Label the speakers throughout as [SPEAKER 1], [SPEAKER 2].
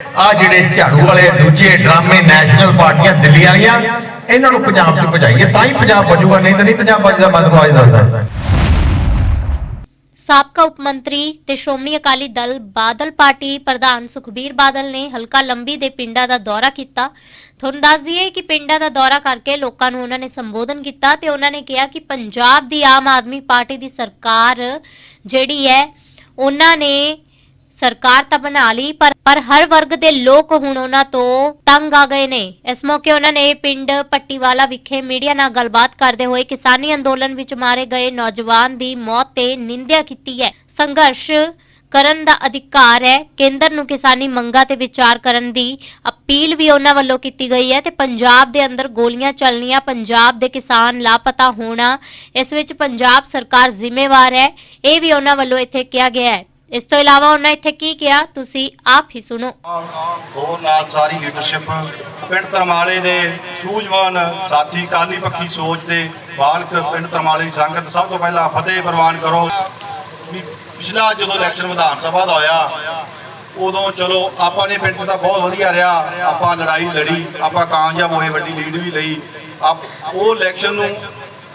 [SPEAKER 1] ਆ ਜਿਹੜੇ ਝਾੜੂ ਵਾਲੇ ਦੂਜੇ ਡਰਾਮੇ ਨੈਸ਼ਨਲ ਪਾਰਟੀਆਂ ਦਿੱਲੀ ਵਾਲੀਆਂ, ਇਹਨਾਂ ਨੂੰ ਪੰਜਾਬ 'ਚ ਭਜਾਈਏ। ਤਾਂ ਹੀ ਪੰਜਾਬ ਬਚੂਗਾ, ਨਹੀਂ ਤਾਂ ਨਹੀਂ ਪੰਜਾਬ ਬਚਦਾ, ਮੈਂ ਤੁਹਾਨੂੰ ਦੱਸਦਾ।
[SPEAKER 2] ਸਾਬਕਾ ਉਪ ਮੰਤਰੀ ਤੇ ਸ਼੍ਰੋਮਣੀ ਅਕਾਲੀ ਦਲ ਬਾਦਲ ਪਾਰਟੀ ਪ੍ਰਧਾਨ ਸੁਖਬੀਰ ਬਾਦਲ ਨੇ ਹਲਕਾ ਲੰਬੀ ਦੇ ਪਿੰਡਾਂ ਦਾ ਦੌਰਾ ਕੀਤਾ। ਤੁਹਾਨੂੰ ਦੱਸ ਦਈਏ ਕਿ ਪਿੰਡਾਂ ਦਾ ਦੌਰਾ ਕਰਕੇ ਲੋਕਾਂ ਨੂੰ ਉਹਨਾਂ ਨੇ ਸੰਬੋਧਨ ਕੀਤਾ ਤੇ ਉਹਨਾਂ ਨੇ ਕਿਹਾ ਕਿ ਪੰਜਾਬ ਦੀ ਆਮ ਆਦਮੀ ਪਾਰਟੀ ਦੀ ਸਰਕਾਰ ਜਿਹੜੀ ਹੈ, ਉਹਨਾਂ ਨੇ ਸਰਕਾਰ ਤਾਂ ਬਣਾ ਲਈ, ਪਰ ਪਰ ਹਰ ਵਰਗ ਦੇ ਲੋਕ ਹੁਣ ਉਹਨਾਂ ਤੋਂ ਤੰਗ ਆ ਗਏ ਨੇ। ਇਸ ਮੌਕੇ ਉਹਨਾਂ ਨੇ ਪਿੰਡ ਪੱਟੀਵਾਲਾ ਵਿਖੇ ਮੀਡੀਆ ਨਾਲ ਗੱਲਬਾਤ ਕਰਦੇ ਹੋਏ ਕਿਸਾਨੀ ਅੰਦੋਲਨ ਵਿੱਚ ਮਾਰੇ ਗਏ ਨੌਜਵਾਨ ਦੀ ਮੌਤ ਤੇ ਨਿੰਦਿਆ ਕੀਤੀ ਹੈ। ਸੰਘਰਸ਼ ਕਰਨ ਦਾ ਅਧਿਕਾਰ ਹੈ। ਕੇਂਦਰ ਨੂੰ ਕਿਸਾਨੀ ਮੰਗਾਂ ਤੇ ਵਿਚਾਰ ਕਰਨ ਦੀ ਅਪੀਲ ਵੀ ਉਹਨਾਂ ਵੱਲੋਂ ਕੀਤੀ ਗਈ ਹੈ ਤੇ ਪੰਜਾਬ ਦੇ ਅੰਦਰ ਗੋਲੀਆਂ ਚੱਲਣੀਆਂ, ਪੰਜਾਬ ਦੇ ਕਿਸਾਨ ਲਾਪਤਾ ਹੋਣਾ, ਇਸ ਵਿੱਚ ਪੰਜਾਬ ਸਰਕਾਰ ਜ਼ਿੰਮੇਵਾਰ ਹੈ। ਇਹ ਵੀ ਉਹਨਾਂ ਵੱਲੋਂ ਇੱਥੇ ਕਿਹਾ ਗਿਆ ਹੈ। ਇਸ ਤੋਂ ਇਲਾਵਾ ਉਹਨਾਂ ਇੱਥੇ ਕੀ ਕਿਹਾ? ਤੁਸੀਂ ਆਪ ਹੀ ਸੁਣੋ।
[SPEAKER 3] ਹੋਰ ਨਾਲ ਸਾਰੀ ਲੀਡਰਸ਼ਿਪ ਪਿੰਡ ਤਰਮਾਲੇ ਦੇ ਸੂਝਵਾਨ ਸਾਥੀ, ਕਾਲੀ ਪੱਖੀ ਸੋਚ ਦੇ ਬਾਲਕ ਪਿੰਡ ਤਰਮਾਲੇ ਸੰਗਤ, ਸਭ ਤੋਂ ਪਹਿਲਾਂ ਫਤਿਹ ਪ੍ਰਵਾਨ ਕਰੋ। ਵੀ ਪਿਛਲਾ ਜਦੋਂ ਇਲੈਕਸ਼ਨ ਵਿਧਾਨ ਸਭਾ ਦਾ ਹੋਇਆ, ਉਦੋਂ ਚਲੋ ਆਪਾਂ ਨੇ ਪਿੰਡ 'ਚ ਤਾਂ ਬਹੁਤ ਵਧੀਆ ਰਿਹਾ। ਆਪਾਂ ਲੜਾਈ ਲੜੀ, ਆਪਾਂ ਕਾਮਯਾਬ ਹੋਏ, ਵੱਡੀ ਲੀਡ ਵੀ ਲਈ। ਆਪ, ਉਹ ਇਲੈਕਸ਼ਨ ਨੂੰ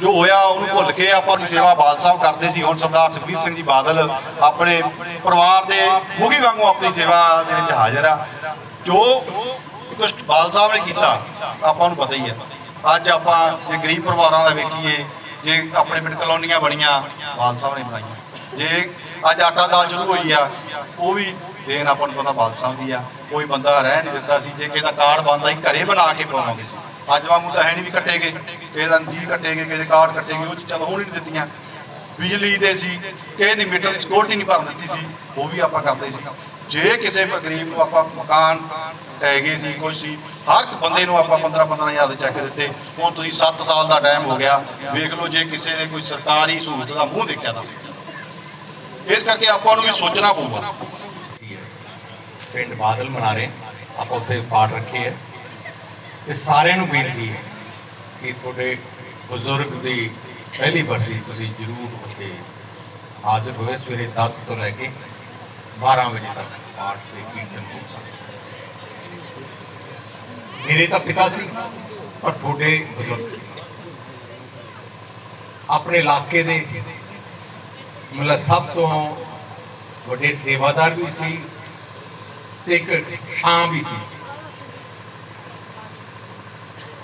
[SPEAKER 3] ਜੋ ਹੋਇਆ, ਉਹਨੂੰ ਭੁੱਲ ਕੇ ਆਪਾਂ ਦੀ ਸੇਵਾ ਬਾਦਲ ਸਾਹਿਬ ਕਰਦੇ ਸੀ। ਹੁਣ ਸਰਦਾਰ ਸੁਖਬੀਰ ਸਿੰਘ ਜੀ ਬਾਦਲ ਆਪਣੇ ਪਰਿਵਾਰ ਦੇ ਮੁਖੀ ਵਾਂਗੂ ਆਪਣੀ ਸੇਵਾ ਦੇ ਵਿੱਚ ਹਾਜ਼ਰ ਆ। ਜੋ ਕੁਝ ਬਾਦਲ ਸਾਹਿਬ ਨੇ ਕੀਤਾ, ਆਪਾਂ ਨੂੰ ਪਤਾ ਹੀ ਹੈ ਅੱਜ ਆਪਾਂ ਜੇ ਗਰੀਬ ਪਰਿਵਾਰਾਂ ਦਾ ਵੇਖੀਏ, ਜੇ ਆਪਣੇ ਪਿੰਡ ਕਲੋਨੀਆਂ ਬਣੀਆਂ, ਬਾਦਲ ਸਾਹਿਬ ਨੇ ਬਣਾਈਆਂ। ਜੇ ਅੱਜ ਆਟਾ ਦਾਲ ਸ਼ੁਰੂ ਹੋਈ ਆ, ਉਹ ਵੀ ਦੇਣ ਆਪਾਂ ਨੂੰ ਪਤਾ ਬਾਦਲ ਸਾਹਿਬ ਦੀ ਆ। ਕੋਈ ਬੰਦਾ ਰਹਿ ਨਹੀਂ ਦਿੱਤਾ ਸੀ। ਜੇ ਕਿਸੇ ਦਾ ਕਾਰਡ ਬੰਦਾ ਹੀ ਘਰੇ ਬਣਾ ਕੇ ਪਾਵਾਂਗੇ ਸੀ ਅੱਜ ਵਾਂਗੂ ਤਾਂ ਹੈ ਨਹੀਂ ਵੀ ਕੱਟੇਗੇ, ਕਿਸੇ ਦਾ ਜੀ ਕੱਟੇਗੇ, ਕਿਸੇ ਦੇ ਕਾਰਡ ਕੱਟੇਗੇ, ਉਹ ਚੀਜ਼ਾਂ ਹੋਣ ਹੀ ਨਹੀਂ ਦਿੱਤੀਆਂ। ਬਿਜਲੀ ਦੇ ਸੀ, ਕਿਸੇ ਦੀ ਮੀਟਰ ਦੀ ਸਿਕਿਉਰਿਟੀ ਨਹੀਂ ਭਰਨ ਦਿੱਤੀ ਸੀ, ਉਹ ਵੀ ਆਪਾਂ ਕਰਦੇ ਸੀ। ਜੇ ਕਿਸੇ ਗਰੀਬ ਨੂੰ ਆਪਾਂ ਮਕਾਨ ਟਹਿ ਸੀ, ਕੁਛ ਸੀ, ਹਰ ਇੱਕ ਬੰਦੇ ਨੂੰ ਆਪਾਂ 15 15000 ਦੇ ਚੈੱਕ ਦਿੱਤੇ, ਹੁਣ ਤੁਸੀਂ 7 ਸਾਲ ਦਾ ਟਾਈਮ ਹੋ ਗਿਆ, ਵੇਖ ਲਓ ਜੇ ਕਿਸੇ ਨੇ ਕੋਈ ਸਰਕਾਰੀ ਸਹੂਲਤ ਦਾ ਮੂੰਹ ਦੇਖਿਆ ਤਾਂ। ਇਸ ਕਰਕੇ ਆਪਾਂ ਨੂੰ ਵੀ ਸੋਚਣਾ ਪਊਗਾ।
[SPEAKER 4] ਪਿੰਡ ਬਾਦਲ ਮਨਾ ਆਪਾਂ ਉੱਥੇ ਪਾਠ ਰੱਖੇ ਹੈ। ਤੇ ਸਾਰਿਆਂ ਨੂੰ ਬੇਨਤੀ ਹੈ ਕਿ ਤੁਹਾਡੇ ਬਜ਼ੁਰਗ ਦੀ ਪਹਿਲੀ ਬਰਸੀ ਤੁਸੀਂ ਜ਼ਰੂਰ ਉੱਥੇ ਹਾਜ਼ਰ ਹੋਏ ਸਵੇਰੇ 10 ਤੋਂ ਲੈ ਕੇ 12 ਵਜੇ ਤੱਕ ਪਾਠ ਤੇ ਕੀਰਤਨ ਹੋਊਗਾ ਮੇਰੇ ਤਾਂ ਪਿਤਾ ਸੀ, ਪਰ ਤੁਹਾਡੇ ਬਜ਼ੁਰਗ ਸੀ। ਆਪਣੇ ਇਲਾਕੇ ਦੇ ਮਤਲਬ ਸਭ ਤੋਂ ਵੱਡੇ ਸੇਵਾਦਾਰ ਵੀ ਸੀ ਤੇ ਇੱਕ ਸ਼ਾਮ ਵੀ ਸੀ।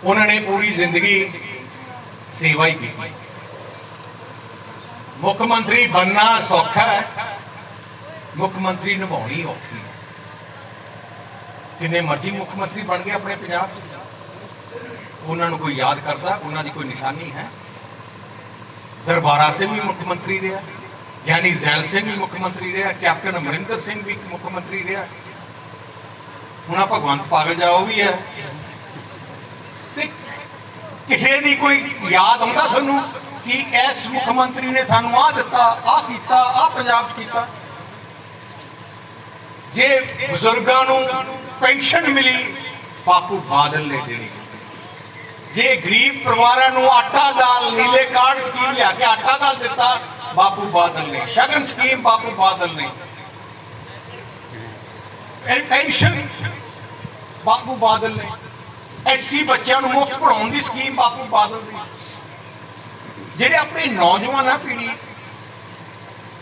[SPEAKER 4] ਉਹਨਾਂ ਨੇ ਪੂਰੀ ਜ਼ਿੰਦਗੀ ਸੇਵਾ ਹੀ ਕੀਤੀ। ਮੁੱਖ ਮੰਤਰੀ ਬੰਨਾ ਸੌਖਾ ਹੈ। ਮੁੱਖ ਮੰਤਰੀ ਨਿਭਾਉਣੀ ਔਖੀ ਹੈ। ਕਿੰਨੇ ਮਰਜ਼ੀ ਮੁੱਖ ਮੰਤਰੀ ਬਣ ਗਏ ਆਪਣੇ ਪੰਜਾਬ 'ਚ। ਉਹਨਾਂ ਨੂੰ ਕੋਈ ਯਾਦ ਕਰਦਾ, ਉਹਨਾਂ ਦੀ ਕੋਈ ਨਿਸ਼ਾਨੀ ਹੈ। ਦਰਬਾਰਾ ਸਿੰਘ ਵੀ ਮੁੱਖ ਮੰਤਰੀ ਰਿਹਾ। ਗਿਆਨੀ ਜ਼ੈਲ ਸਿੰਘ ਵੀ ਮੁੱਖ ਮੰਤਰੀ ਰਿਹਾ। ਕੈਪਟਨ ਅਮਰਿੰਦਰ ਸਿੰਘ ਵੀ ਮੁੱਖ ਮੰਤਰੀ ਰਿਹਾ। ਹੁਣ ਆ ਭਗਵੰਤ ਪਾਗਲ ਜਾ ਉਹ ਵੀ ਹੈ। ਕਿਸੇ ਦੀ ਕੋਈ ਯਾਦ ਆਉਂਦਾ ਤੁਹਾਨੂੰ ਕਿ ਇਸ ਮੁੱਖ ਮੰਤਰੀ ਨੇ ਸਾਨੂੰ ਆਹ ਦਿੱਤਾ, ਆਹ ਕੀਤਾ, ਆਹ ਪੰਜਾਬ ਕੀਤਾ? ਜੇ ਬਜ਼ੁਰਗਾਂ ਨੂੰ ਪੈਨਸ਼ਨ ਮਿਲੀ, ਬਾਪੂ ਬਾਦਲ ਨੇ ਦੇਣੀ ਜੇ ਗਰੀਬ ਪਰਿਵਾਰਾਂ ਨੂੰ ਆਟਾ ਦਾਲ, ਨੀਲੇ ਕਾਰਡ ਸਕੀਮ ਲਿਆ ਕੇ ਆਟਾ ਦਾਲ ਦਿੱਤਾ, ਬਾਪੂ ਬਾਦਲ ਨੇ। ਸ਼ਗਨ ਸਕੀਮ ਬਾਪੂ ਬਾਦਲ ਨੇ। ਪੈਨਸ਼ਨ ਬਾਪੂ ਬਾਦਲ ਨੇ। ਐਸਸੀ ਬੱਚਿਆਂ ਨੂੰ ਮੁਫਤ ਪੜਾਉਣ ਦੀ ਸਕੀਮ ਬਾਪੂ ਬਾਦਲ ਦੀ। ਜਿਹੜੇ ਆਪਣੇ ਨੌਜਵਾਨ ਆ ਪੀੜੀ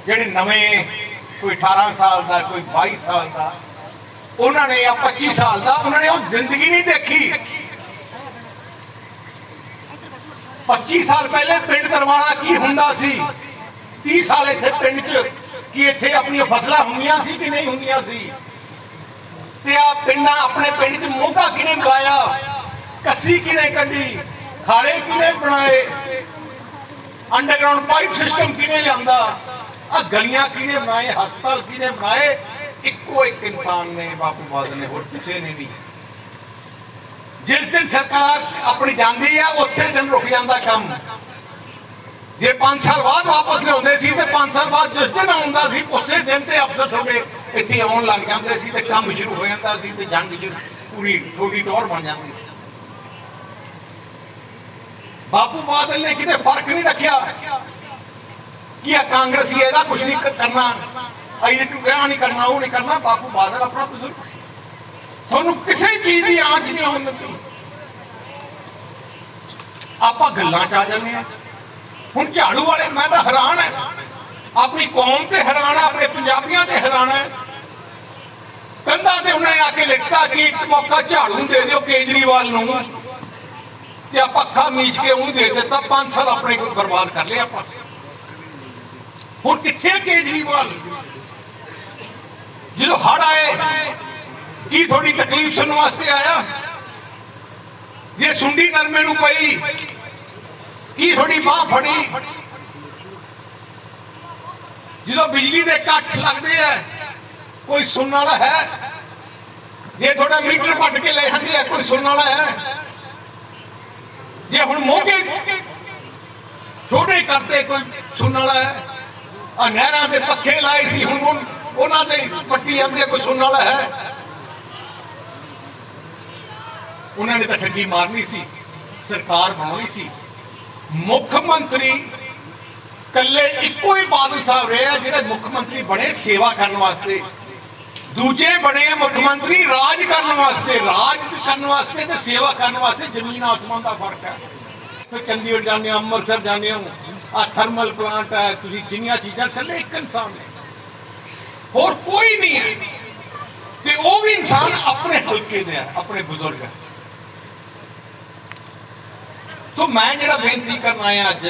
[SPEAKER 4] ਜਿਹੜੇ ਨਵੇਂ, ਕੋਈ 18 ਸਾਲ ਦਾ, ਕੋਈ 22 ਸਾਲ ਦਾ, ਉਹਨਾਂ ਨੇ ਆ 25 ਸਾਲ ਦਾ, ਉਹਨਾਂ ਨੇ ਉਹ ਜ਼ਿੰਦਗੀ ਨਹੀਂ ਦੇਖੀ। 25 ਸਾਲ ਪਹਿਲੇ ਪਿੰਡ ਦਰਵਾਲਾ ਕੀ ਹੁੰਦਾ ਸੀ? 30 ਸਾਲ ਇੱਥੇ ਪਿੰਡ 'ਚ ਕੀ ਇੱਥੇ ਆਪਣੀਆਂ ਫਸਲਾਂ ਹੁੰਦੀਆਂ ਸੀ ਕਿ ਨਹੀਂ ਹੁੰਦੀਆਂ ਸੀ? ਤੇ ਆ ਪਿੰਡਾਂ ਆਪਣੇ ਪਿੰਡ 'ਚ ਮੋਗਾ ਕਿਨੇ ਬੁਲਾਇਆ ਕੱਸੀ ਕਿਨੇ ਕੱਢੀ? ਖਾਲੇ ਕਿਨੇ ਬਣਾਏ? ਅੰਡਰਗਰਾਉਂਡ ਪਾਈਪ ਸਿਸਟਮ ਕਿਨੇ ਲਿਆਂਦਾ? ਆ ਗਲੀਆਂ ਕਿਨੇ ਬਣਾਏ? ਹਸਪਤਾਲ ਕਿਨੇ ਬਣਾਏ? ਇੱਕੋ ਇੱਕ ਇਨਸਾਨ ਨੇ, ਬਾਪੂ ਬਾਦਲ ਨੇ, ਹੋਰ ਕਿਸੇ ਨੇ ਨਹੀਂ। ਜਿਸ ਦਿਨ ਸਰਕਾਰ ਆਪਣੀ ਜਾਂਦੀ ਆ, ਉਸੇ ਦਿਨ ਰੁਕ ਜਾਂਦਾ ਕੰਮ। ਜੇ 5 ਸਾਲ ਬਾਅਦ ਵਾਪਸ ਲਿਆਉਂਦੇ ਸੀ, ਤੇ 5 ਸਾਲ ਬਾਅਦ ਜਿਸ ਦਿਨ ਆਉਂਦਾ ਸੀ, ਉਸੇ ਦਿਨ ਤੇ ਅਫਸਰ ਤੁਹਾਡੇ ਇੱਥੇ ਆਉਣ ਲੱਗ ਜਾਂਦੇ ਸੀ ਤੇ ਕੰਮ ਸ਼ੁਰੂ ਹੋ ਜਾਂਦਾ ਸੀ ਤੇ ਜੰਗ ਸ਼ੁਰੂ, ਪੂਰੀ ਥੋੜੀ ਟੌਰ ਬਣ ਜਾਂਦੀ ਸੀ। ਬਾਪੂ ਬਾਦਲ ਨੇ ਕਿਤੇ ਫ਼ਰਕ ਨਹੀਂ ਰੱਖਿਆ। ਕਿ ਆ, ਕਾਂਗਰਸੀ ਇਹਦਾ ਕੁਝ ਨਹੀਂ ਕਰਨਾ। ਅਈ ਟੁਕਿਆ ਨਹੀਂ ਕਰਨਾ, ਉਹ ਨਹੀਂ ਕਰਨਾ। ਬਾਪੂ ਬਾਦਲ ਆਪਣਾ ਬਜ਼ੁਰਗ ਸੀ। ਤੁਹਾਨੂੰ ਕਿਸੇ ਚੀਜ਼ ਦੀ ਆਂਚ ਨਹੀਂ ਆਉਣ ਦਿੱਤੀ। ਆਪਾਂ ਗੱਲਾਂ ਚ ਆ ਜਾਂਦੇ ਆ ਹੁਣ ਝਾੜੂ ਵਾਲੇ, ਮੈਂ ਤਾਂ ਹੈਰਾਨ ਹੈ। ਆਪਣੀ ਕੌਮ ਤੇ ਹੈਰਾਨ ਆ ਆਪਣੇ ਪੰਜਾਬੀਆਂ ਤੇ ਹੈਰਾਨ ਹੈ। ਕੰਧਾਂ ਤੇ ਉਹਨਾਂ ਨੇ ਆ ਕੇ ਲਿਖਤਾ ਕਿ ਇੱਕ ਮੌਕਾ ਝਾੜੂ ਨੂੰ ਦੇ ਦਿਓ ਕੇਜਰੀਵਾਲ ਨੂੰ। ਤੇ ਆਪਾਂ ਅੱਖਾਂ ਮੀਚ ਕੇ ਉਹਨੂੰ ਦੇ ਦਿੱਤਾ 5 ਸਾਲ ਆਪਣੇ ਕੋਲ ਬਰਬਾਦ ਕਰ ਲਿਆ ਆਪਾਂ। ਹੁਣ ਕਿੱਥੇ ਹੈ ਕੇਜਰੀਵਾਲ? ਜਦੋਂ ਹੜ ਆਏ, ਕੀ ਥੋੜੀ ਤਕਲੀਫ ਸੁਣਨ ਵਾਸਤੇ ਆਇਆ? ਜੇ ਸੁੰਡੀ ਨਰਮੇ ਨੂੰ ਪਈ, ਕੀ ਥੋੜੀ ਬਾਹ ਫੜੀ? ਜਦੋਂ ਬਿਜਲੀ ਦੇ ਕੱਟ ਲੱਗਦੇ ਆ, ਕੋਈ ਸੁਣਨ ਵਾਲਾ ਹੈ? ਜੇ ਤੁਹਾਡਾ ਮੀਟਰ ਪੱਟ ਕੇ ਲੈ ਜਾਂਦੇ ਆ, ਕੋਈ ਸੁਣਨ ਵਾਲਾ ਹੈ? ਜੇ ਹੁਣ ਮੋਗੇ ਛੋਟੇ ਕਰਤੇ ਕੋਈ ਸੁਣਨ ਵਾਲਾ ਹੈ ਆ ਨਹਿਰਾਂ ਦੇ ਪੱਖੇ ਲਾਏ ਸੀ, ਹੁਣ ਉਹਨਾਂ ਤੇ ਪੱਟੀ ਜਾਂਦੇ ਕੋਈ ਸੁਣਨ ਵਾਲਾ ਹੈ? ਉਹਨਾਂ ਨੇ ਤਾਂ ਠੱਗੀ ਮਾਰਨੀ ਸੀ, ਸਰਕਾਰ ਬਣਾਉਣੀ ਸੀ। ਮੁੱਖ ਮੰਤਰੀ ਕੱਲੇ ਇੱਕੋ ਹੀ ਬਾਦਲ ਸਾਹਿਬ ਰਹੇ ਆ, ਜਿਹੜੇ ਮੁੱਖ ਮੰਤਰੀ ਬਣੇ ਸੇਵਾ ਕਰਨ ਵਾਸਤੇ। ਦੂਜੇ ਬਣੇ ਮੁੱਖ ਮੰਤਰੀ ਰਾਜ ਕਰਨ ਵਾਸਤੇ, ਰਾਜ ਕਰਨ ਵਾਸਤੇ ਤੇ ਸੇਵਾ ਕਰਨ ਵਾਸਤੇ ਜ਼ਮੀਨ ਆਸਮਾਨ ਦਾ ਫ਼ਰਕ ਹੈ। ਤੇ ਚੰਡੀਗੜ੍ਹ ਜਾਂਦੇ ਹੋ, ਅੰਮ੍ਰਿਤਸਰ ਜਾਂਦੇ ਹੋ ਆ ਥਰਮਲ ਪਲਾਂਟ ਹੈ, ਤੁਸੀਂ ਜਿੰਨੀਆਂ ਚੀਜ਼ਾਂ ਕੱਲੇ ਇੱਕ ਇਨਸਾਨ ਨੇ ਹੋਰ ਕੋਈ ਨਹੀਂ ਹੈ। ਤੇ ਉਹ ਵੀ ਇਨਸਾਨ ਆਪਣੇ ਹਲਕੇ ਦੇ ਹੈ, ਆਪਣੇ ਬਜ਼ੁਰਗ ਹੈ। ਤੋ ਮੈਂ ਜਿਹੜਾ ਬੇਨਤੀ ਕਰਨ ਆਇਆ ਅੱਜ,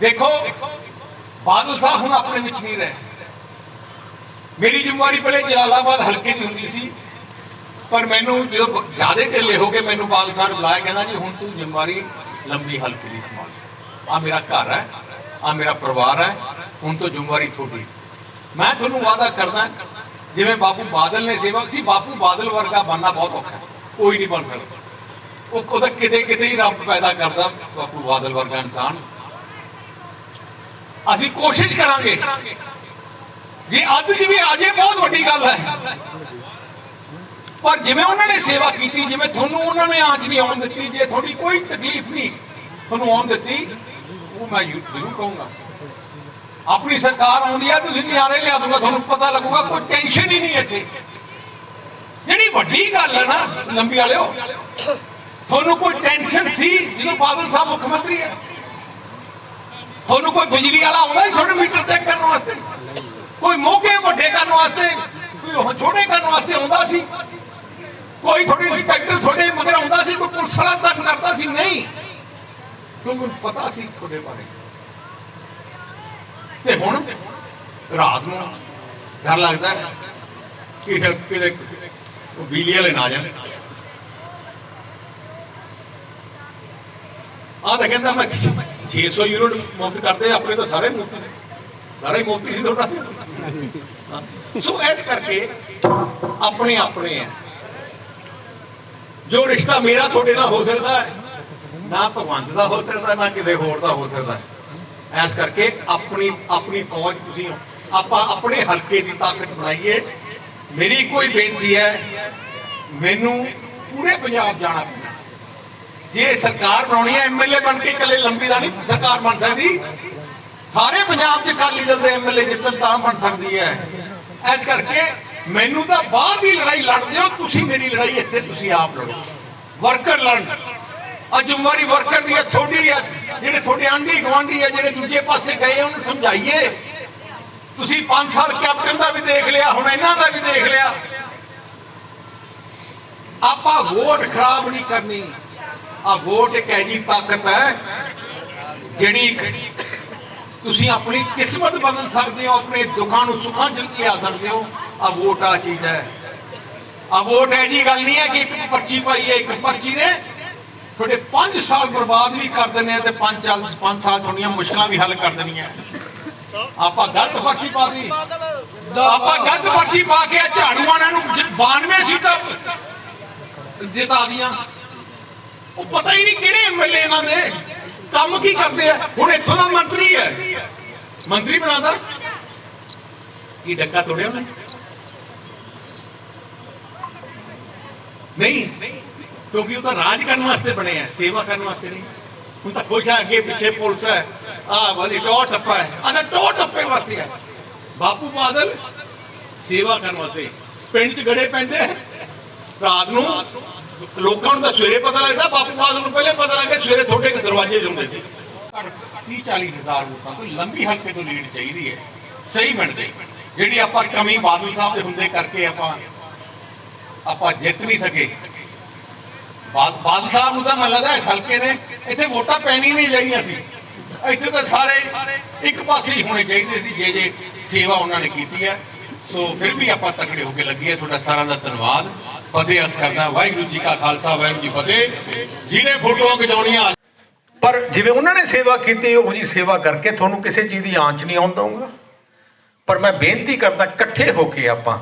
[SPEAKER 4] ਦੇਖੋ, ਬਾਦਲ ਸਾਹਿਬ ਹੁਣ ਆਪਣੇ ਵਿੱਚ ਨਹੀਂ ਰਹੇ। ਮੇਰੀ ਜ਼ਿੰਮੇਵਾਰੀ ਪਹਿਲੇ ਜਲਾਲਾਬਾਦ ਹਲਕੇ ਦੀ ਹੁੰਦੀ ਸੀ। ਪਰ ਮੈਨੂੰ ਜਦੋਂ ਜ਼ਿਆਦਾ ਢਿੱਲੇ ਹੋ ਕੇ ਮੈਨੂੰ ਬਾਦਲ ਸਾਹਿਬ ਬੁਲਾਇਆ, ਕਹਿੰਦਾ ਜੀ, ਹੁਣ ਤੂੰ ਜ਼ਿੰਮੇਵਾਰੀ ਲੰਬੀ ਹਲਕੇ ਦੀ ਸੰਭਾਲ। ਆ ਮੇਰਾ ਘਰ ਹੈ ਆ ਮੇਰਾ ਪਰਿਵਾਰ ਹੈ, ਹੁਣ ਤੋਂ ਜ਼ਿੰਮੇਵਾਰੀ ਤੁਹਾਡੀ। ਮੈਂ ਤੁਹਾਨੂੰ ਵਾਅਦਾ ਕਰਦਾ, ਜਿਵੇਂ ਬਾਪੂ ਬਾਦਲ ਨੇ ਸੇਵਾ ਸੀ ਬਾਪੂ ਬਾਦਲ ਵਰਗਾ ਬਣਨਾ ਬਹੁਤ ਔਖਾ ਹੈ। ਕੋਈ ਨਹੀਂ ਬਣ ਸਕਦਾ। ਉਹ ਉਹਦਾ ਕਿਤੇ ਕਿਤੇ ਹੀ ਰੱਬ ਪੈਦਾ ਕਰਦਾ, ਬਾਪੂ ਬਾਦਲ ਵਰਗਾ ਇਨਸਾਨ। ਅਸੀਂ ਕੋਸ਼ਿਸ਼ ਕਰਾਂਗੇ। ਜੇ ਅੱਜ ਜਿਵੇਂ ਵੀ ਬਹੁਤ ਵੱਡੀ ਗੱਲ ਹੈ। ਪਰ ਜਿਵੇਂ ਉਹਨਾਂ ਨੇ ਸੇਵਾ ਕੀਤੀ, ਜਿਵੇਂ ਤੁਹਾਨੂੰ ਉਹਨਾਂ ਨੇ ਆਂਚ ਨਹੀਂ ਆਉਣ ਦਿੱਤੀ, ਜੇ ਤੁਹਾਡੀ ਕੋਈ ਤਕਲੀਫ ਨਹੀਂ ਤੁਹਾਨੂੰ ਆਉਣ ਦਿੱਤੀ, ਉਹ ਮੈਂ ਜ਼ਰੂਰ ਕਹੂੰਗਾ। ਆਪਣੀ ਸਰਕਾਰ ਆਉਂਦੀ ਆ, ਤੁਸੀਂ ਨਿਆਰੇ ਲਿਆ ਦੂੰਗਾ ਤੁਹਾਨੂੰ ਪਤਾ ਲੱਗੂਗਾ, ਕੋਈ ਟੈਨਸ਼ਨ ਹੀ ਨਹੀਂ ਇੱਥੇ। ਜਿਹੜੀ ਵੱਡੀ ਗੱਲ ਹੈ ਨਾ ਲੰਬੀ ਵਾਲਿਓ, ਤੁਹਾਨੂੰ ਕੋਈ ਟੈਨਸ਼ਨ ਸੀ, ਜਦੋਂ ਬਾਦਲ ਸਾਹਿਬ ਮੁੱਖ ਮੰਤਰੀ ਹੈ? ਤੁਹਾਨੂੰ ਕੋਈ ਬਿਜਲੀ ਵਾਲਾ ਆਉਂਦਾ ਸੀ ਤੁਹਾਡੇ ਮੀਟਰ ਚੈੱਕ ਕਰਨ ਵਾਸਤੇ? ਕੋਈ ਮੋਗੇ ਵੱਡੇ ਕਰਨ ਵਾਸਤੇ, ਕੋਈ ਉਹ ਛੋਟੇ ਕਰਨ ਵਾਸਤੇ ਆਉਂਦਾ ਸੀ। ਕੋਈ ਥੋੜੀ ਇੰਸਪੈਕਟਰ ਤੁਹਾਡੇ ਮਗਰ ਆਉਂਦਾ ਸੀ, ਕੋਈ ਪੁਲਿਸ ਵਾਲਾ ਤੱਕ ਕਰਦਾ ਸੀ, ਨਹੀਂ। ਕਿਉਂਕਿ ਪਤਾ ਸੀ ਤੁਹਾਡੇ ਬਾਰੇ? ਤੇ ਹੁਣ ਰਾਤ ਨੂੰ ਡਰ ਲੱਗਦਾ ਕਿ ਕਿਤੇ ਬਿਜਲੀ ਵਾਲੇ ਨਾ ਜਾਣ। ਆ ਤਾਂ ਕਹਿੰਦਾ ਮੈਂ 600 ਯੂਨਿਟ ਮੁਫਤ ਕਰਦੇ ਆਪਣੇ ਤਾਂ ਸਾਰੇ ਮੁਫਤ ਸੀ। ਸਾਰੇ ਮੁਫਤ ਸੀ ਤੁਹਾਡਾ। ਸੋ ਇਸ ਕਰਕੇ ਆਪਣੇ ਆਪਣੇ ਹੈ। ਜੋ ਰਿਸ਼ਤਾ ਮੇਰਾ, ਤੁਹਾਡੇ ਨਾਲ ਹੋ ਸਕਦਾ ਹੈ, ਨਾ ਭਗਵੰਤ ਦਾ ਹੋ ਸਕਦਾ, ਨਾ ਕਿਸੇ ਹੋਰ ਦਾ ਹੋ ਸਕਦਾ ਹੈ। ਕਰਕੇ ਆਪਣੀ ਆਪਣੀ ਫੌਜ ਤੁਸੀਂ ਆਪਾਂ ਆਪਣੇ ਹਲਕੇ ਦੀ ਤਾਕਤ ਬਣਾਈਏ। ਮੇਰੀ ਕੋਈ ਬੇਨਤੀ ਹੈ, ਮੈਨੂੰ ਪੂਰੇ ਪੰਜਾਬ ਜਾਣਾ ਪੈਣਾ ਜੇ ਸਰਕਾਰ ਬਣਾਉਣੀ ਹੈ ਐਮਐਲਏ ਬਣ ਕੇ ਇਕੱਲੇ ਲੰਬੀ ਦਾ ਨਹੀਂ ਸਰਕਾਰ ਬਣ ਸਕਦੀ। ਸਾਰੇ ਪੰਜਾਬ 'ਚ ਅਕਾਲੀ ਦਲ ਦੇ ਐਮਐਲਏ ਜਿੱਤਣ ਤਾਂ ਬਣ ਸਕਦੀ ਹੈ। ਇਸ ਕਰਕੇ ਮੈਨੂੰ ਤਾਂ ਬਾਹਰ ਦੀ ਲੜਾਈ ਲੜਦੇ ਹੋ, ਤੁਸੀਂ ਮੇਰੀ ਲੜਾਈ ਇੱਥੇ ਤੁਸੀਂ ਆਪ ਲੜੋ। ਵਰਕਰ ਲੜਨ। ਆ ਜ਼ਿੰਮੇਵਾਰੀ ਵਰਕਰ ਦੀ ਹੈ ਤੁਹਾਡੀ ਹੈ, ਜਿਹੜੇ ਤੁਹਾਡੇ ਆਂਢੀ ਗਵਾਂਢੀ ਹੈ, ਜਿਹੜੇ ਦੂਜੇ ਪਾਸੇ ਗਏ ਉਹਨੂੰ ਸਮਝਾਈਏ। ਤੁਸੀਂ 5 ਸਾਲ ਕੈਪਟਨ ਦਾ ਵੀ ਦੇਖ ਲਿਆ, ਹੁਣ ਇਹਨਾਂ ਦਾ ਵੀ ਦੇਖ ਲਿਆ। ਆਪਾਂ ਵੋਟ ਖਰਾਬ ਨਹੀਂ ਕਰਨੀ। ਆ ਵੋਟ ਇੱਕ ਐਜੀ ਤਾਕਤ ਹੈ, ਜਿਹੜੀ ਤੁਸੀਂ ਆਪਣੀ ਕਿਸਮਤ ਬਦਲ ਸਕਦੇ ਹੋ, ਆਪਣੇ ਦੁੱਖਾਂ ਨੂੰ ਸੁੱਖਾਂ ਚ ਲਿਆ ਸਕਦੇ ਹੋ। ਆ ਵੋਟ ਆ ਚੀਜ਼ ਹੈ। ਆ ਵੋਟ ਹੈ ਜੀ ਗੱਲ ਨਹੀਂ ਹੈ ਕਿ ਇੱਕ ਪਰਚੀ ਪਾਈ ਹੈ, ਇੱਕ ਪਰਚੀ ਨੇ ਤੁਹਾਡੇ 5 ਸਾਲ ਬਰਬਾਦ ਵੀ ਕਰ ਦਿੰਦੇ ਤੇ 5 ਚਾਲ 5 ਸਾਲ ਤੁਹਾਡੀਆਂ ਮੁਸ਼ਕਲਾਂ ਵੀ ਹੱਲ ਕਰ ਦੇਣੀਆਂ। ਆਪਾਂ ਗਲਤ ਪਰਚੀ ਪਾ ਦੀ ਆਪਾਂ ਗਲਤ ਪਰਚੀ ਪਾ ਕੇ ਆਹ ਝਾੜੂ ਵਾਲਿਆਂ ਨੂੰ 92 ਸੀਟਾਂ ਜਿਤਾ ਦੀਆਂ। ਉਹ ਪਤਾ ਹੀ ਨਹੀਂ ਕਿਹੜੇ ਐਮਐਲਏ ਇਹਨਾਂ ਦੇ। ਕੰਮ ਕੀ ਕਰਦੇ ਆ? ਹੁਣ ਇੱਥੋਂ ਦਾ ਮੰਤਰੀ ਹੈ। ਮੰਤਰੀ ਬਣਾਦਾ ਕੀ ਡੱਕਾ ਤੋੜਿਆ ਉਹਨੇ? ਨਹੀਂ। ਕਿਉਂਕਿ ਉਹ ਤਾਂ ਰਾਜ ਕਰਨ ਵਾਸਤੇ ਬਣੇ ਆ, ਸੇਵਾ ਕਰਨ ਵਾਸਤੇ ਨਹੀਂ। ਹੁਣ ਤਾਂ ਖੁਸ਼ ਆ, ਅੱਗੇ ਪਿੱਛੇ ਪੁਲਿਸ ਹੈ। ਆ, ਵਾਲੀ ਟੋ ਟੱਪਾ ਹੈ। ਆ ਤਾਂ ਟੋ ਟੱਪੇ ਵਾਸਤੇ ਹੈ ਬਾਪੂ ਬਾਦਲ ਸੇਵਾ ਕਰਨ ਵਾਸਤੇ। ਪਿੰਡ 'ਚ ਗੜੇ ਪੈਂਦੇ
[SPEAKER 5] ਰਾਤ ਨੂੰ ਲੋਕਾਂ ਨੂੰ ਤਾਂ ਸਵੇਰੇ ਪਤਾ ਲੱਗਦਾ, ਬਾਪੂ ਬਾਦਲ ਨੂੰ ਪਹਿਲੇ ਪਤਾ ਲੱਗਿਆ ਸਵੇਰੇ ਤੁਹਾਡੇ ਕੇ ਦਰਵਾਜ਼ੇ 'ਚ ਹੁੰਦੇ ਸੀ। 30 40 ਹਜ਼ਾਰ ਤੋਂ ਲੰਬੀ ਹਲਕੇ ਤੋਂ ਲੀਡ ਚਾਹੀਦੀ ਹੈ। ਸਹੀ ਮਿੰਟ ਜਿਹੜੀ ਆਪਾਂ ਕਮੀ ਬਾਦਲ ਸਾਹਿਬ ਦੇ ਹੁੰਦੇ ਕਰਕੇ ਆਪਾਂ ਆਪਾਂ ਜਿੱਤ ਨਹੀਂ ਸਕੇ। ਬਾਦ, ਬਾਦਲ ਸਾਹਿਬ ਨੂੰ ਤਾਂ ਮੈਨੂੰ ਲੱਗਦਾ ਇਸ ਹਲਕੇ ਨੇ ਇੱਥੇ ਵੋਟਾਂ ਪੈਣੀ ਨਹੀਂ ਚਾਹੀਦੀਆਂ ਸੀ। ਇੱਥੇ ਤਾਂ ਸਾਰੇ ਇੱਕ ਪਾਸੇ ਹੀ ਹੋਣੇ ਚਾਹੀਦੇ ਸੀ ਜੇ ਜੇ ਸੇਵਾ ਉਹਨਾਂ ਨੇ ਕੀਤੀ ਹੈ। ਸੋ ਫਿਰ ਵੀ ਆਪਾਂ ਤਕੜੇ ਹੋ ਕੇ ਲੱਗੀਏ ਤੁਹਾਡਾ ਸਾਰਿਆਂ ਦਾ ਧੰਨਵਾਦ। ਫਤਿਹ ਅਸ ਕਰਦਾ ਵਾਹਿਗੁਰੂ ਜੀ ਕਾ ਖਾਲਸਾ, ਵਾਹਿਗੁਰੂ ਜੀ ਫਤਿਹ। ਜਿਹਨੇ ਫੋਟੋਆਂ ਖਿਚਾਉਣੀਆਂ
[SPEAKER 6] ਪਰ ਜਿਵੇਂ ਉਹਨਾਂ ਨੇ ਸੇਵਾ ਕੀਤੀ, ਉਹ ਜੀ ਸੇਵਾ ਕਰਕੇ ਤੁਹਾਨੂੰ ਕਿਸੇ ਚੀਜ਼ ਦੀ ਆਂਚ ਨਹੀਂ ਆਉਣ ਦਊਂਗਾ। ਪਰ ਮੈਂ ਬੇਨਤੀ ਕਰਦਾ, ਇਕੱਠੇ ਹੋ ਕੇ ਆਪਾਂ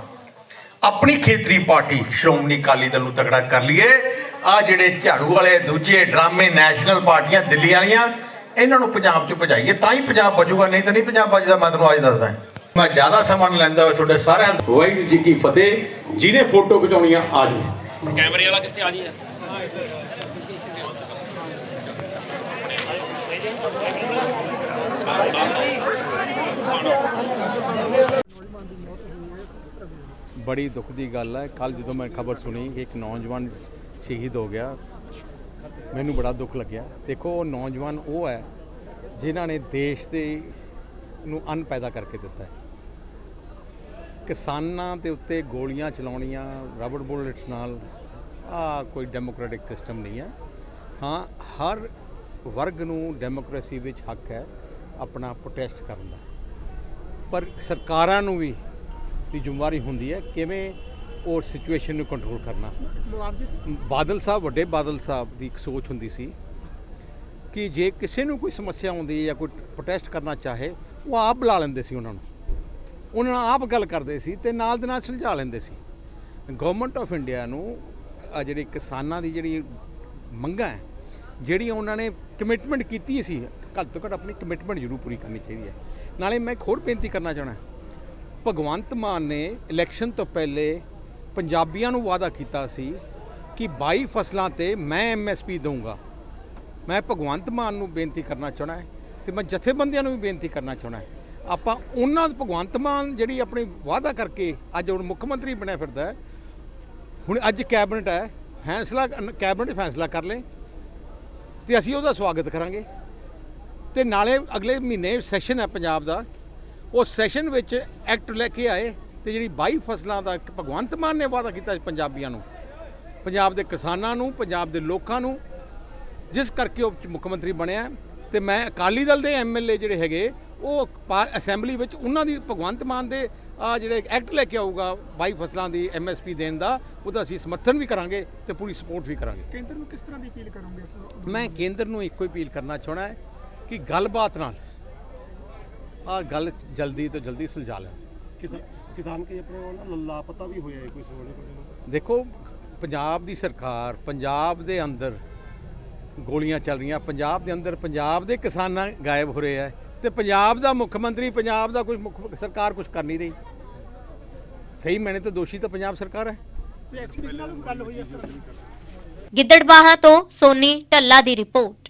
[SPEAKER 6] ਆਪਣੀ ਖੇਤਰੀ ਪਾਰਟੀ, ਸ਼੍ਰੋਮਣੀ ਅਕਾਲੀ ਦਲ ਨੂੰ ਤਕੜਾ ਕਰ ਲਈਏ। ਆ ਜਿਹੜੇ ਝਾੜੂ ਵਾਲੇ, ਦੂਜੇ ਡਰਾਮੇ ਨੈਸ਼ਨਲ ਪਾਰਟੀਆਂ ਦਿੱਲੀ ਵਾਲੀਆਂ, ਇਹਨਾਂ ਨੂੰ ਪੰਜਾਬ 'ਚ ਭਜਾਈਏ। ਤਾਂ ਹੀ ਪੰਜਾਬ ਬਚੂਗਾ ਨਹੀਂ ਤਾਂ ਨਹੀਂ ਪੰਜਾਬ ਬਚਦਾ ਮੈਂ ਤੁਹਾਨੂੰ ਅੱਜ ਦੱਸਦਾ। ਮੈਂ ਜ਼ਿਆਦਾ ਸਮਾਂ ਲੈਂਦਾ ਹੋਇਆ ਤੁਹਾਡੇ ਸਾਰਿਆਂ ਦਾ ਵਾਹਿਗੁਰੂ ਜੀ ਕੀ ਫਤਿਹ। ਜਿਹਨੇ ਫੋਟੋ ਖਿਚਾਉਣੀਆਂ ਆ ਜਾਓ।
[SPEAKER 7] ਕੈਮਰੇ ਵਾਲਾ ਕਿੱਥੇ ਆ ਜੀ?
[SPEAKER 4] ਬੜੀ ਦੁੱਖ ਦੀ ਗੱਲ ਹੈ। ਕੱਲ ਜਦੋਂ ਮੈਂ ਖਬਰ ਸੁਣੀ ਕਿ ਇੱਕ ਨੌਜਵਾਨ ਸ਼ਹੀਦ ਹੋ ਗਿਆ ਮੈਨੂੰ ਬੜਾ ਦੁੱਖ ਲੱਗਿਆ। ਦੇਖੋ ਉਹ ਨੌਜਵਾਨ ਉਹ ਹੈ ਜਿਨ੍ਹਾਂ ਨੇ ਦੇਸ਼ ਦੇ ਨੂੰ ਅੰਨ ਪੈਦਾ ਕਰਕੇ ਦਿੱਤਾ ਹੈ। ਕਿਸਾਨਾਂ ਦੇ ਉੱਤੇ ਗੋਲੀਆਂ ਚਲਾਉਣੀਆਂ ਰਬੜ ਬੁਲੇਟਸ ਨਾਲ, ਆ ਕੋਈ ਡੈਮੋਕ੍ਰੈਟਿਕ ਸਿਸਟਮ ਨਹੀਂ ਹੈ। ਹਾਂ, ਹਰ ਵਰਗ ਨੂੰ ਡੈਮੋਕ੍ਰੇਸੀ ਵਿੱਚ ਹੱਕ ਹੈ ਆਪਣਾ ਪ੍ਰੋਟੈਸਟ ਕਰਨ ਦਾ। ਪਰ ਸਰਕਾਰਾਂ ਨੂੰ ਵੀ ਦੀ ਜ਼ਿੰਮੇਵਾਰੀ ਹੁੰਦੀ ਹੈ ਕਿਵੇਂ ਉਹ ਸਿਚੁਏਸ਼ਨ ਨੂੰ ਕੰਟਰੋਲ ਕਰਨਾ। ਬਾਦਲ ਸਾਹਿਬ, ਵੱਡੇ ਬਾਦਲ ਸਾਹਿਬ ਦੀ ਇੱਕ ਸੋਚ ਹੁੰਦੀ ਸੀ ਕਿ ਜੇ ਕਿਸੇ ਨੂੰ ਕੋਈ ਸਮੱਸਿਆ ਆਉਂਦੀ ਹੈ ਜਾਂ ਕੋਈ ਪ੍ਰੋਟੈਸਟ ਕਰਨਾ ਚਾਹੇ, ਉਹ ਆਪ ਬੁਲਾ ਲੈਂਦੇ ਸੀ ਉਹਨਾਂ ਨੂੰ। ਉਹਨਾਂ ਨਾਲ ਆਪ ਗੱਲ ਕਰਦੇ ਸੀ ਤੇ ਨਾਲ ਦੇ ਨਾਲ ਸੁਲਝਾ ਲੈਂਦੇ ਸੀ। ਗਵਰਨਮੈਂਟ ਆਫ ਇੰਡੀਆ ਨੂੰ ਆ ਜਿਹੜੀ ਕਿਸਾਨਾਂ ਦੀ ਜਿਹੜੀ ਮੰਗਾਂ ਹੈ, ਜਿਹੜੀਆਂ ਉਹਨਾਂ ਨੇ ਕਮਿਟਮੈਂਟ ਕੀਤੀ ਸੀ, ਘੱਟ ਤੋਂ ਘੱਟ ਆਪਣੀ ਕਮਿਟਮੈਂਟ ਜ਼ਰੂਰ ਪੂਰੀ ਕਰਨੀ ਚਾਹੀਦੀ ਹੈ। ਨਾਲੇ ਮੈਂ ਇੱਕ ਹੋਰ ਬੇਨਤੀ ਕਰਨਾ ਚਾਹਣਾ ਭਗਵੰਤ ਮਾਨ ਨੇ ਇਲੈਕਸ਼ਨ ਤੋਂ ਪਹਿਲੇ ਪੰਜਾਬੀਆਂ ਨੂੰ ਵਾਅਦਾ ਕੀਤਾ ਸੀ ਕਿ 22 ਫਸਲਾਂ ਤੇ ਮੈਂ ਐਮਐਸਪੀ ਦਊਂਗਾ। ਮੈਂ ਭਗਵੰਤ ਮਾਨ ਨੂੰ ਬੇਨਤੀ ਕਰਨਾ ਚਾਹਣਾ ਹੈ ਤੇ ਮੈਂ ਜਥੇਬੰਦੀਆਂ ਨੂੰ ਵੀ ਬੇਨਤੀ ਕਰਨਾ ਚਾਹਣਾ ਆਪਾਂ ਉਹਨਾਂ ਭਗਵੰਤ ਮਾਨ ਜਿਹੜੀ ਆਪਣੀ ਵਾਅਦਾ ਕਰਕੇ ਅੱਜ ਹੁਣ ਮੁੱਖ ਮੰਤਰੀ ਬਣਿਆ ਫਿਰਦਾ ਹੈ, ਹੁਣ ਅੱਜ ਕੈਬਨਿਟ ਹੈ, ਫੈਸਲਾ ਕੈਬਨਿਟ ਫੈਸਲਾ ਕਰ ਲੇ ਤੇ ਅਸੀਂ ਉਹਦਾ ਸਵਾਗਤ ਕਰਾਂਗੇ। ਤੇ ਨਾਲੇ ਅਗਲੇ ਮਹੀਨੇ ਸੈਸ਼ਨ ਹੈ ਪੰਜਾਬ ਦਾ, ਉਹ ਸੈਸ਼ਨ ਵਿੱਚ ਐਕਟ ਲੈ ਕੇ ਆਏ ਤੇ ਜਿਹੜੀ 22 ਫਸਲਾਂ ਦਾ ਭਗਵੰਤ ਮਾਨ ਨੇ ਵਾਅਦਾ ਕੀਤਾ ਪੰਜਾਬੀਆਂ ਨੂੰ। ਪੰਜਾਬ ਦੇ ਕਿਸਾਨਾਂ ਨੂੰ, ਪੰਜਾਬ ਦੇ ਲੋਕਾਂ ਨੂੰ, ਜਿਸ ਕਰਕੇ ਉਹ ਮੁੱਖ ਮੰਤਰੀ ਬਣਿਆ। ਤੇ ਮੈਂ ਅਕਾਲੀ ਦਲ ਦੇ ਐਮਐਲਏ ਜਿਹੜੇ ਹੈਗੇ ਉਹ ਅਸੈਂਬਲੀ ਵਿੱਚ ਉਹਨਾਂ ਦੀ ਭਗਵੰਤ ਮਾਨ ਦੇ ਆ ਜਿਹੜੇ ਐਕਟ ਲੈ ਕੇ ਆਊਗਾ 22 ਫਸਲਾਂ ਦੀ ਐਮਐਸਪੀ ਦੇਣ ਦਾ ਉਹਦਾ ਅਸੀਂ ਸਮਰਥਨ ਵੀ ਕਰਾਂਗੇ ਤੇ ਪੂਰੀ ਸਪੋਰਟ ਵੀ ਕਰਾਂਗੇ।
[SPEAKER 8] ਕੇਂਦਰ ਨੂੰ ਕਿਸ ਤਰ੍ਹਾਂ ਦੀ ਅਪੀਲ ਕਰੋਗੇ
[SPEAKER 4] ਮੈਂ ਕੇਂਦਰ ਨੂੰ ਇੱਕੋ ਹੀ ਅਪੀਲ ਕਰਨਾ ਚਾਹਣਾ ਹੈ ਕਿ ਗੱਲਬਾਤ ਨਾਲ ਆ ਗੱਲ ਜਲਦੀ ਤੋਂ ਜਲਦੀ ਸੁਲਝਾ ਲੈਣ।
[SPEAKER 8] ਕਿਸਾਨ ਕੇ ਆਪਣੇ ਉਹਨਾਂ ਲਾਪਤਾ ਵੀ ਹੋਇਆ ਹੈ ਕੋਈ ਕੋਈ
[SPEAKER 4] ਦੇਖੋ ਪੰਜਾਬ ਦੀ ਸਰਕਾਰ ਪੰਜਾਬ ਦੇ ਅੰਦਰ ਗੋਲੀਆਂ ਚੱਲ ਰਹੀਆਂ ਪੰਜਾਬ ਦੇ ਅੰਦਰ ਪੰਜਾਬ ਦੇ ਕਿਸਾਨਾਂ ਗਾਇਬ ਹੋ ਰਹੇ ਆ ਤੇ ਪੰਜਾਬ ਦਾ ਮੁੱਖ ਮੰਤਰੀ ਪੰਜਾਬ ਦਾ ਕੁਝ ਮੁੱਖ ਸਰਕਾਰ ਕੁਝ ਕਰ ਨਹੀਂ ਰਹੀ। ਸਹੀ ਮੈਨੇ ਤਾਂ ਦੋਸ਼ੀ ਤਾਂ ਪੰਜਾਬ ਸਰਕਾਰ ਹੈ।
[SPEAKER 2] ਗਿੱਦੜਬਾਹਾ ਤੋਂ ਸੋਨੀ ਢੱਲਾ ਦੀ ਰਿਪੋਰਟ।